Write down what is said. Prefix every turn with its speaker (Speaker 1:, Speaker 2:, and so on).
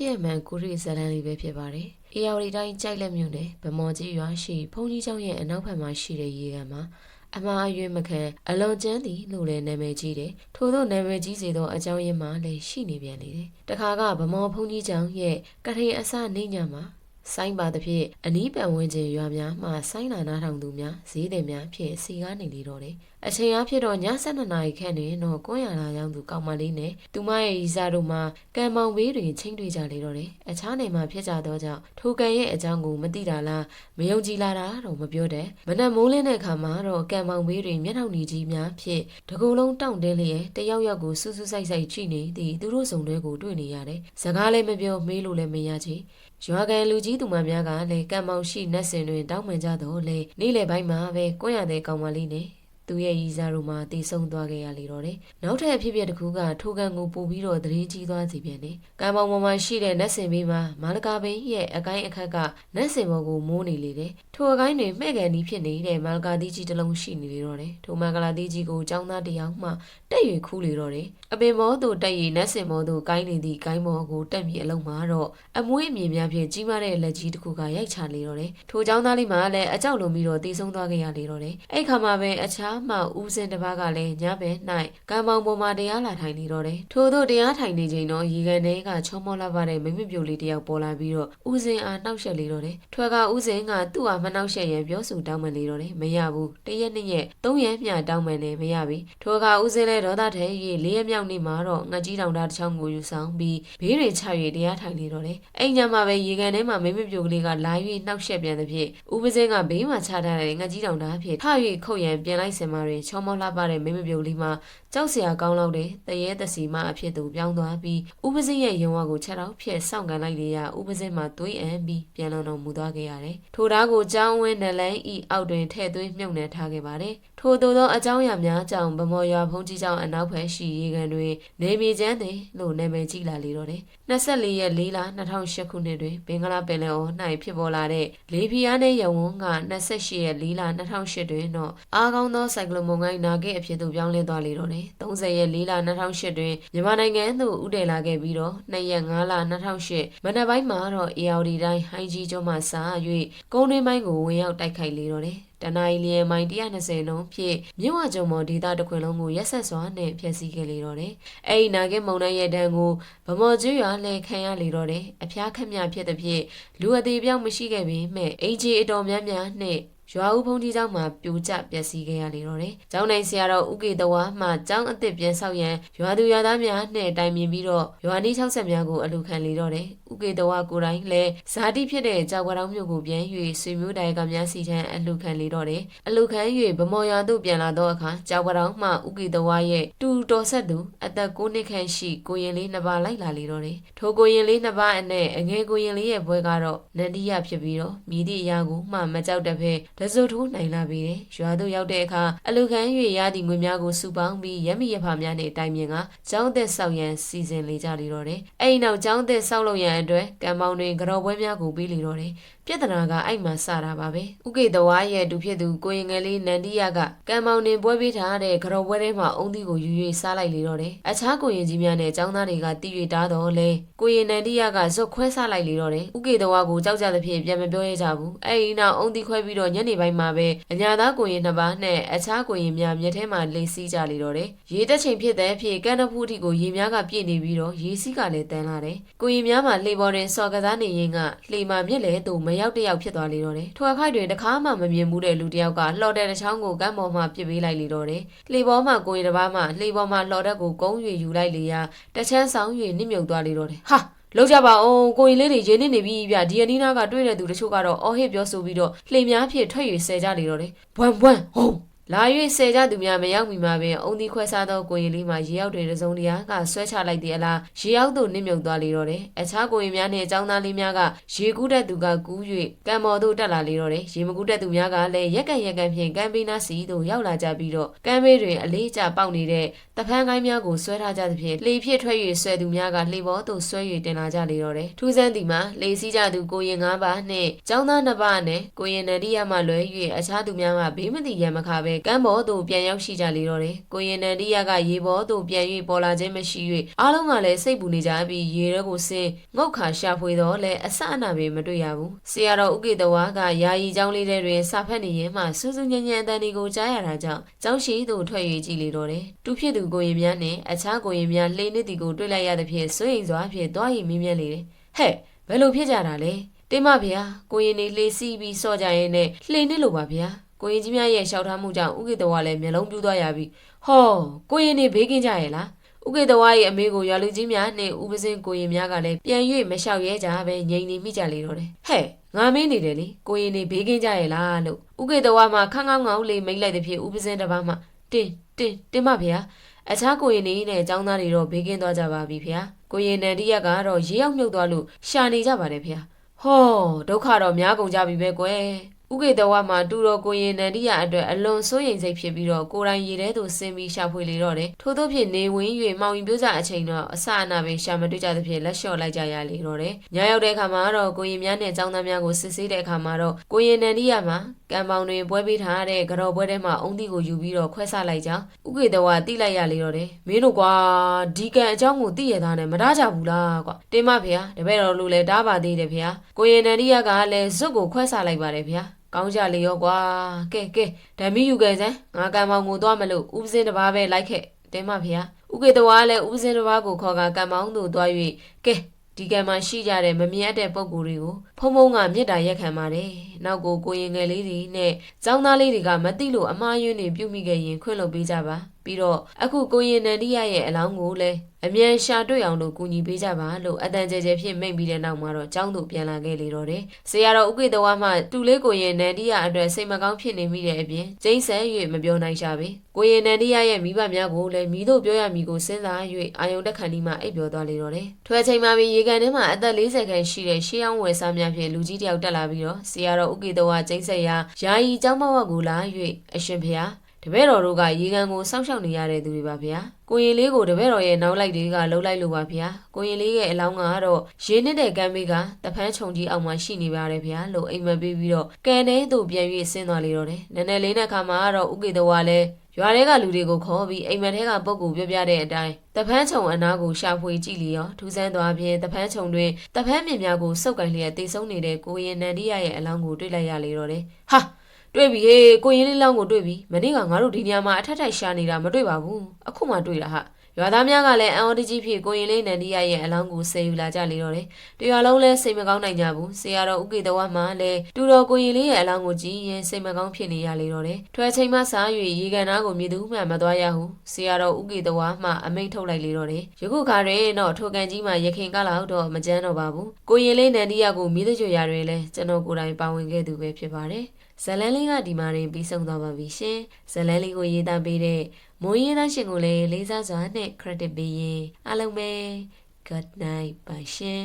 Speaker 1: ဖြစ်ရမှန်ကိုရီဇလန်လေးပဲဖြစ်ပါတယ်။အေယာဝတီတိုင်းကြိုက်လက်မြို့နယ်ဗမော်ကြီးရွာရှိဖုန်ကြီးကျောင်းရဲ့အနောက်ဘက်မှာရှိတဲ့ရေကန်မှာအမှားအယွင်းမခံအလွန်ကျန်းသည်လို့လည်းနာမည်ကြီးတယ်။ထို့သောနာမည်ကြီးစေသောအကြောင်းရင်းမှာလည်းရှိနေပြန်လေတယ်။တခါကဗမော်ဖုန်ကြီးကျောင်းရဲ့ကထိန်အစနေညမှာ ဆိုင်းပါသဖြင့်အနီးပတ်ဝန်းကျင်ရွာများမှဆိုင်းလာနာထောင်သူများဈေးသည်များဖြင့်စီကားနေလေတော့တယ်။အချိန်အားဖြင့်တော့ည7:00နာရီခန့်တွင်တော့ကွန်းရလာရောက်သူကောင်းမလေးနဲ့သူမရဲ့ရီစားတို့မှကံမောင်ဘေးတွင်ချင်းတွေ့ကြလေတော့တယ်။အခြားနေမှာဖြစ်ကြသောကြောင့်ထိုကံရဲ့အကြောင်းကိုမသိတာလားမယုံကြည်လာတာတော့မပြောတဲ့မနက်မိုးလင်းတဲ့အခါမှာတော့ကံမောင်ဘေးတွင်မျက်နှာနီကြီးများဖြင့်တကူလုံးတောင့်တင်းလျက်တယောက်ယောက်ကိုစူးစူးဆိုင်ဆိုင်ကြည့်နေသည်သူတို့စုံတွေကိုတွေ့နေရတယ်။စကားလည်းမပြောမေးလို့လည်းမရချေ။ ရွာကန်လူကြီးသူမများကလည်းကံမောင်ရှိနတ်စင်တွင်တောင်းပန်ကြတော့လေနေ့လယ်ပိုင်းမှာပဲကွန်းရတဲ့ကောင်မလေးနဲ့ သူရဲ့ရီစားတို့မှတည်ဆုံသွားခဲ့ရလေတော့တယ်။နောက်ထပ်အဖြစ်အပျက်တစ်ခုကထိုကန်ကိုပို့ပြီးတော့သတရင်ကြီးသွားစီပြန်တယ်။ကံပေါင်ပေါ်မှာရှိတဲ့နတ်စင်ဘေးမှာမာလကာဘင်းရဲ့အကိုင်းအခက်ကနတ်စင်ဘော်ကိုမိုးနေလေတယ်။ထိုအကိုင်းတွင်မှဲ့ကန်ဒီဖြစ်နေတဲ့မာလကာတီးကြီးတစ်လုံးရှိနေလေတော့တယ်။ထိုမာကလာတီးကြီးကိုចောင်းသားတစ်ယောက်မှတက်ရွေခူးလေတော့တယ်။အပင်မောသို့တက်ရွေနတ်စင်ဘော်သို့ကိုင်းနေသည့်ကိုင်းမော်ကိုတက်မြေအလုံးမှာတော့အမွေးအမြင်များဖြင့်ကြီးမားတဲ့လက်ကြီးတစ်ခုကရိုက်ချလေတော့တယ်။ထိုចောင်းသားလေးမှလည်းအကြောက်လွန်ပြီးတော့တည်ဆုံသွားခဲ့ရလေတော့တယ်။အဲ့ခါမှာပဲအခြားမှဦးစင်တစ်ပါးကလည်းညဘဲ၌ကံမောင်ပေါ်မှာတရားလာထိုင်နေတော့တယ်ထို့သောတရားထိုင်နေချိန်တော့ရေကန်ထဲကချောမောလာပါတဲ့မိမပြုတ်လေးတယောက်ပေါ်လာပြီးတော့ဦးစင်အားနှောက်ယှက်လေတော့တယ်ထွက်ကဦးစင်ကသူ့အားမနှောက်ယှက်ရန်ပြောဆိုတောင်းပန်လေတော့တယ်မရဘူးတရက်နှစ်ရက်သုံးရက်မျှတောင်းပန်တယ်မရပြီထွက်ကဦးစင်လည်းဒေါသထဲရေလေးရက်မြောက်နေ့မှာတော့ငကြီးတောင်သားတစ်ချောင်းကိုယူဆောင်ပြီးဘေးတွေချ၍တရားထိုင်လေတော့တယ်အဲ့ညမှာပဲရေကန်ထဲမှာမိမပြုတ်ကလေးကလာ၍နှောက်ယှက်ပြန်တဲ့ဖြင့်ဦးပစင်းကဘေးမှာချထားတဲ့ငကြီးတောင်သားဖြင့်ထ၍ခုတ်ရန်ပြန်လိုက်စင်မာတွင်ချောမောလာပါတဲ့မိမပြုတ်လေးမှာကြောက်စရာကောင်းလောက်တဲ့တရေတစီမအဖြစ်သို့ပြောင်းသွားပြီးဥပစင်းရဲ့ရုံဝါကိုချက်တော့ဖြည့်စောင့်ကန်လိုက်လေရဥပစင်းမှာသွေးအံပြီးပြန်လုံတော်မူသွားခဲ့ရတယ်။ထိုဓာတ်ကိုကြောင်းဝင်းနလန်းဤအောက်တွင်ထည့်သွင်းမြုပ်နှံထားခဲ့ပါတယ်။ထို့သောသောအကြောင်းအရာများကြောင့်ဗမော်ရွာဖုန်ကြီးကျောင်းအနောက်ဘက်ရှိရေကန်တွင်နေမြေကျန်းသည်လို့နာမည်ကြီးလာလေတော့တယ်။24ရက်4လ2008ခုနှစ်တွင်ဘင်္ဂလားပင်လယ်အော်၌ဖြစ်ပေါ်လာတဲ့လေဖီယားနဲ့ယဝန်းက28ရက်4လ2008တွင်တော့အားကောင်းသောဆိုင်ကလုန်မုန်တိုင်းနာဂစ်အဖြစ်သို့ပြောင်းလဲသွားလေတော့တယ်။30ရက်4လ2008တွင်မြန်မာနိုင်ငံသို့ဥတည်လာခဲ့ပြီးတော့2ရက်5လ2008မနက်ပိုင်းမှာတော့ ARD တိုင်းဟိုင်းကြီးကျွန်းမှစာ၍ကုန်းတွင်းပိုင်းကိုဝင်ရောက်တိုက်ခိုက်လေတော့တယ်။တနအီလျင်မိုင်120လုံးဖြင့်မြစ်ဝကျုံမော်ဒေသတစ်ခွင်လုံးကိုရက်ဆက်စွာနဲ့ဖျက်ဆီးခဲ့လေတော့တယ်။အဲဒီနာဂစ်မုံတိုင်းရဲ့တန်းကိုဗမော်ကျွရွာလဲခံရလေတော့တယ်။အဖျားခက်မြဖြစ်တဲ့ဖြင့်လူအသေးပြောင်းမရှိခဲ့ပေမဲ့အင်ဂျီအတော်များများနဲ့ ရွာဦးဖုန်ကြီးကျောင်းမှာပြိုကျပျက်စီးခဲ့ရလေတော့တယ်။ကျောင်းနိုင်ဆရာတော်ဥကေတဝါမှကျောင်းအသစ်ပြန်ဆောက်ရန်ရွာသူရွာသားများနဲ့တိုင်ပင်ပြီးတော့ရွာနီး60များကိုအလူခံလေတော့တယ် ဥကေတဝါကိုယ်တိုင်လည်းဇာတိဖြစ်တဲ့ကြောက်ကြောင်မြို့ကိုပြန်၍ဆွေမျိုးတိုင်ကများစီထံအလူခံလေတော့တယ်။အလူခံ၍ဗမော်ရွာသို့ပြန်လာတော့အခါကြောက်ကြောင်မှဥကေတဝါရဲ့တူတော်ဆက်သူအသက်9နှစ်ခန့်ရှိကိုရင်လေးနှစ်ပါးလိုက်လာလေတော့တယ်။ထိုကိုရင်လေးနှစ်ပါးအနက်အငယ်ကိုရင်လေးရဲ့ဘွဲကတော့နန္ဒီယဖြစ်ပြီးတော့မြည်သည့်အရာကိုမှမကြောက်တဲ့ဖဲတစုထိုးနိုင်လာပြီတယ်။ရွာသို့ရောက်တဲ့အခါအလူခံ၍ရသည့်ငွေများကိုစုပေါင်းပြီးရမီရဖာများနဲ့တိုင်မြင်ကကျောင်းသက်ဆောက်ရန်စီစဉ်လေကြလေတော့တယ်။အဲဒီနောက်ကျောင်းသက်ဆောက်လုပ်ရန်အတွက်ကံပေါင်းတွင်ကြော်ပွဲများကိုပြီးလေတော့တယ်။ပြဿနာကအဲ့မှာစတာပါပဲဥကေတဝါရဲ့တူဖြစ်သူကိုရင်ငယ်လေးနန္ဒီယကကံမောင်တင်ပွဲပေးထားတဲ့ကြော်ပွဲထဲမှာအုံးသီးကိုယူ၍စားလိုက်လေတော့တယ်အခြားကိုရင်ကြီးများနဲ့ចောင်းသားတွေကတီး၍တားတော့လေကိုရင်နန္ဒီယကဇွတ်ခွဲစားလိုက်လေတော့တယ်ဥကေတဝါကိုကြောက်ကြသဖြင့်ပြန်မပြောရကြဘူးအဲ့ဒီနောက်အုံးသီးခွဲပြီးတော့ညနေပိုင်းမှာပဲအညာသားကိုရင်နှစ်ပါးနဲ့အခြားကိုရင်များမျက်ထဲမှာလိမ့်စီးကြလေတော့တယ်ရေတက်ချိန်ဖြစ်တဲ့အဖြစ်ကန်းတဖူးထီကိုရေများကပြည့်နေပြီးတော့ရေစီးကလည်းတန်းလာတယ်ကိုရင်များမှာလှေပေါ်တွင်စော်ကစားနေရင်ကလှေမှာမြက်လေသူမရောက်တယောက်ဖြစ်သွားလေတော့တယ်။ထွာခိုက်တွင်တခါမှမမြင်ဘူးတဲ့လူတစ်ယောက်ကလှော်တဲ့တစ်ချောင်းကိုကမ်းပေါ်မှပြစ်ပေးလိုက်လေတော့တယ်။လှေပေါ်မှာကိုရင်တစ်ပါးမှလှေပေါ်မှာလှော်တဲ့ကိုကုန်း၍ယူလိုက်လေရာတချမ်းဆောင်၍နစ်မြုပ်သွားလေတော့တယ်။ဟာလောက်ကြပါအောင်ကိုရင်လေးတွေရင်းနေနေပြီဗျဒီအနီးနားကတွေ့တဲ့သူတချို့ကတော့အော်ဟစ်ပြောဆိုပြီးတော့လှေများဖြစ်ထွက်၍ဆဲကြလေတော့တယ်ဘွမ်ဘွမ်ဟုတ် လာ၍ဆယ်ကြသူများမရောက်မီမှာပင်အုံဒီခွဲစားသောကိုရင်လေးမှာရေရောက်တွေတစုံတရာကဆွဲချလိုက်တဲ့အလားရေရောက်သို့နစ်မြုပ်သွားလေတော့တယ်။အခြားကိုရင်များနှင့်အကြောင်းသားလေးများကရေကူးတဲ့သူကကူး၍ကံမော်သို့တက်လာလေတော့တယ်။ရေမကူးတဲ့သူများကလည်းရက်ကန်ရက်ကန်ဖြင့်ကံပေးနာစီသို့ရောက်လာကြပြီးတော့ကံမေးတွင်အလေးကျပေါက်နေတဲ့တဖန်ကိုင်းများကိုဆွဲထားကြသဖြင့်လှေဖြစ်ထွက်၍ဆွဲသူများကလှေပေါ်သို့ဆွဲ၍တင်လာကြလေတော့တယ်။ထူးဆန်းသည်မှာလှေစည်းကြသူကိုရင်၅ပါးနှင့်ကျောင်းသားနှစ်ပါးနဲ့ကိုရင်နန္ဒီယမှလွဲ၍အခြားသူများမှဘေးမသိရန်မခါပဲကမ်းပေါ်သို့ပြန်ရောက်ရှိကြလေတော့တယ်ကိုရင်နန္ဒီယာကရေပေါ်သို့ပြန်၍ပေါ်လာခြင်းမရှိ၍အားလုံးကလည်းစိတ်ပူနေကြပြီးရေထဲကိုဆင်းငုတ်ခါရှာဖွေတော့လည်းအဆအနာပင်မတွေ့ရဘူးဆရာတော်ဥကေတဝါကယာယီကျောင်းလေးထဲတွင်စာဖတ်နေရင်မှစူးစူးညံ့ညံ့အတန်ဒီကိုကြားရတာကြောင့်ကျောင်းရှိသို့ထွက်၍ကြည့်လေတော့တယ်တူဖြစ်သူကိုရင်များနှင့်အခြားကိုရင်များလှိမ့်နေသည်ကိုတွေ့လိုက်ရသဖြင့်စိုးရိမ်စွာဖြင့်သွားရင်မြင်းမြန်းလေတယ်ဟဲ့ဘယ်လိုဖြစ်ကြတာလဲတင်းမဖေဟာကိုရင်နေလှေစီးပြီးစော့ကြရင်နဲ့လှိမ့်နေလို့ပါဗျာ ကိုရင်ကြီးများရဲ့ရှောက်ထားမှုကြောင့်ဥကေတဝါလည်းမျက်လုံးပြူးသွားရပြီးဟောကိုရင်နေဘေးကင်းကြရဲ့လားဥကေတဝါရဲ့အမေကိုရွာလူကြီးများနဲ့ဥပစင်းကိုရင်များကလည်းပြန်၍မလျှောက်ရဲကြပဲငြိမ်နေမိကြလေတော့တယ်ဟဲ့ငါမင်းနေတယ်လေကိုရင်နေဘေးကင်းကြရဲ့လားလို့ဥကေတဝါမှခန်းကောင်းကောင်းလေးမိတ်လိုက်တဲ့ဖြစ်ဥပစင်းတစ်ပါးမှတင်းတင်းတင်းမဖေဟာအခြားကိုရင်နေနဲ့အကြောင်းသားတွေတော့ဘေးကင်းသွားကြပါပြီဖေဟာကိုရင်နန္ဒီရက်ကတော့ရေရောက်မြုပ်သွားလို့ရှာနေကြပါတယ်ဖေဟာဟောဒုက္ခတော့များကုန်ကြပြီပဲကွယ် ဥကေတဝါမှာတူတော်ကိုရင်နန္ဒီရအတွက်အလွန်စိုးရိမ်စိတ်ဖြစ်ပြီးတော့ကိုယ်တိုင်ရေထဲသို့ဆင်းပြီးရှာဖွေလေတော့တယ်ထို့သောဖြင့်နေဝင်၍မောင်ရင်ပြိုးစားအချိန်တော့အစအနာပင်ရှာမတွေ့ကြသဖြင့်လက်လျှော့လိုက်ကြရလေတော့တယ်ညရောက်တဲ့အခါမှာတော့ကိုရင်များနဲ့ចောင်းသားများကိုစစ်ဆေးတဲ့အခါမှာတော့ကိုရင်နန္ဒီရမှာကံပေါင်တွင်ပွဲပေးထားတဲ့ကြော်ပွဲထဲမှာအုံသီးကိုယူပြီးတော့ခွဲဆလိုက်ကြောင်းဥကေတဝါတိလိုက်ရလေတော့တယ်မင်းတို့ကွာဒီကံအကြောင်းကိုသိရသားနဲ့မတားကြဘူးလားကွာတင်းမဖေဟာတပည့်တော်လူလည်းတားပါသေးတယ်ဖေဟာကိုရင်နန္ဒီရကလည်းဇွတ်ကိုခွဲဆလိုက်ပါတယ်ဖေဟာ ကောင်းကြလေရောကွာကဲကဲဓမ္မီယူခဲ့စမ်းငါကံမောင်ကိုသွားမလို့ဥပစင်းတစ်ပါးပဲလိုက်ခဲ့တင်းမဖေဟာဥကေတဝါလည်းဥပစင်းတစ်ပါးကိုခေါ်ကကံမောင်တို့သွား၍ကဲဒီကံမှာရှိကြတဲ့မမြတ်တဲ့ပုံကိုယ်တွေကိုဖုံဖုံကမေတ္တာရက်ခံပါတယ်နောက်ကိုကိုရင်ငယ်လေးတွေနဲ့ចောင်းသားလေးတွေကမသိလို့အမားယွန်းနေပြုတ်မိခဲ့ရင်ခွင့်လုပ်ပေးကြပါ ပြီးတော့အခုကိုရင်နန္ဒီရရဲ့အလောင်းကိုလည်းအမြန်ရှာတွေ့အောင်လို့ကူညီပေးကြပါလို့အတန်ကျဲကျဲဖြင့်မိန့်ပြီးတဲ့နောက်မှာတော့ကျောင်းသို့ပြန်လာခဲ့လေတော့တယ်။ဆရာတော်ဥကိတဝါမှတူလေးကိုရင်နန္ဒီရအတွက်စိတ်မကောင်းဖြစ်နေမိတဲ့အပြင်ကျိန်းဆဲ၍မပြောနိုင်ရှာပေ။ကိုရင်နန္ဒီရရဲ့မိဘများကိုလည်းမိတို့ပြောရမည်ကိုစဉ်းစား၍အာယုံတက်ခဏီမှအိပ်ပျော်သွားလေတော့တယ်။ထွဲချိန်မှာပြီးရေကန်ထဲမှာအသက်40ခန့်ရှိတဲ့ရှေးအောင်ဝယ်စားများဖြင့်လူကြီးတယောက်တက်လာပြီးတော့ဆရာတော်ဥကိတဝါကျိန်းဆဲရာယာယီကျောင်းမဝတ်ကိုလာ၍အရှင်ဖေဟာတ ပည့်တော်တို့ကရေကန်ကိုစောင့်ရှောက်နေရတဲ့သူတွေပါဗျာကိုရင်လေးကိုတပည့်တော်ရဲ့နောက်လိုက်တွေကလှုပ်လိုက်လို့ပါဗျာကိုရင်လေးရဲ့အလောင်းကတော့ရေနစ်တဲ့ကမ်းဘေးကတဖန်းခြုံကြီးအောက်မှာရှိနေပါတယ်ဗျာလို့အိမ်မက်ပေးပြီးတော့ကန်ထဲသို့ပြန်၍ဆင်းသွားလေတော့တယ်နည်းနည်းလေးနဲ့ခါမှာကတော့ဥကေတဝါလည်းရွာထဲကလူတွေကိုခေါ်ပြီးအိမ်မက်ထဲကပုတ်ကူပြောပြတဲ့အတိုင်းတဖန်းခြုံအနားကိုရှာဖွေကြည့်လျောထူးဆန်းသွားပြင်တဖန်းခြုံတွင်တဖန်းမြင်များကိုစုပ်ကန်လျက်တိတ်ဆုံးနေတဲ့ကိုရင်နန္ဒီရရဲ့အလောင်းကိုတွေ့လိုက်ရလေတော့တယ်ဟာ တွေ့ပြီဟေးကိုရင်လေးလောင်းကိုတွေ့ပြီမနေ့ကငါတို့ဒီနေရာမှာအထက်ထက်ရှာနေတာမတွေ့ပါဘူးအခုမှတွေ့တာဟာရွာသားများကလည်းအံအော်တကြီးဖြစ်ကိုရင်လေးနန္ဒီရရဲ့အလောင်းကိုဆယ်ယူလာကြလေတော့တယ်တရွာလုံးလည်းစိတ်မကောင်းနိုင်ကြဘူးဆရာတော်ဥကေတဝါမှလည်းတူတော်ကိုရင်လေးရဲ့အလောင်းကိုကြည့်ရင်စိတ်မကောင်းဖြစ်နေရလေတော့တယ်ထွဲချိန်မှစား၍ရေကန်သားကိုမြေသူမှမသွားရဟုဆရာတော်ဥကေတဝါမှအမိန့်ထုတ်လိုက်လေတော့တယ်ယခုခါတွင်တော့ထိုကန်ကြီးမှရခင်ကလောက်တော့မကြမ်းတော့ပါဘူးကိုရင်လေးနန္ဒီရကိုမိသကြွရာတွင်လည်းကျွန်တော်ကိုယ်တိုင်ပါဝင်ခဲ့သူပဲဖြစ်ပါတယ် ဇလန်းလေးကဒီမှာရင်ပြီးဆုံးသွားပါပြီရှင်ဇလန်းလေးကိုရေးသားပေးတဲ့မိုးရေးသားရှင်ကိုလည်းလေးစားစွာနဲ့ credit ပေးရင်အားလုံးပဲ good night ပါရှင်